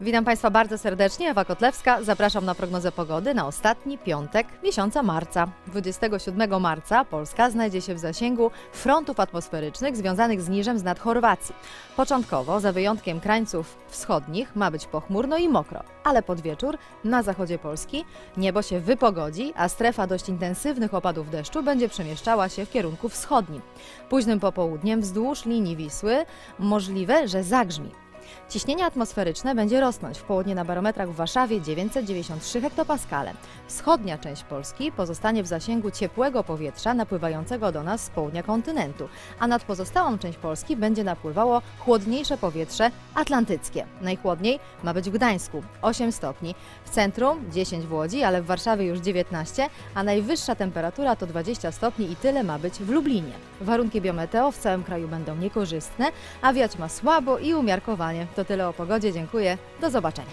Witam Państwa bardzo serdecznie, Ewa Kotlewska. Zapraszam na prognozę pogody na ostatni piątek miesiąca marca. 27 marca Polska znajdzie się w zasięgu frontów atmosferycznych związanych z niżem z nad Chorwacji. Początkowo, za wyjątkiem krańców wschodnich, ma być pochmurno i mokro, ale pod wieczór na zachodzie Polski niebo się wypogodzi, a strefa dość intensywnych opadów deszczu będzie przemieszczała się w kierunku wschodnim. Późnym popołudniem wzdłuż linii Wisły możliwe, że zagrzmi. Ciśnienie atmosferyczne będzie rosnąć w południe na barometrach w Warszawie 993 hektopaskale. Wschodnia część Polski pozostanie w zasięgu ciepłego powietrza napływającego do nas z południa kontynentu, a nad pozostałą część Polski będzie napływało chłodniejsze powietrze atlantyckie. Najchłodniej ma być w Gdańsku 8 stopni, w centrum 10 w Łodzi, ale w Warszawie już 19, a najwyższa temperatura to 20 stopni i tyle ma być w Lublinie. Warunki biometeo w całym kraju będą niekorzystne, a wiać ma słabo i umiarkowanie. To tyle o pogodzie, dziękuję. Do zobaczenia.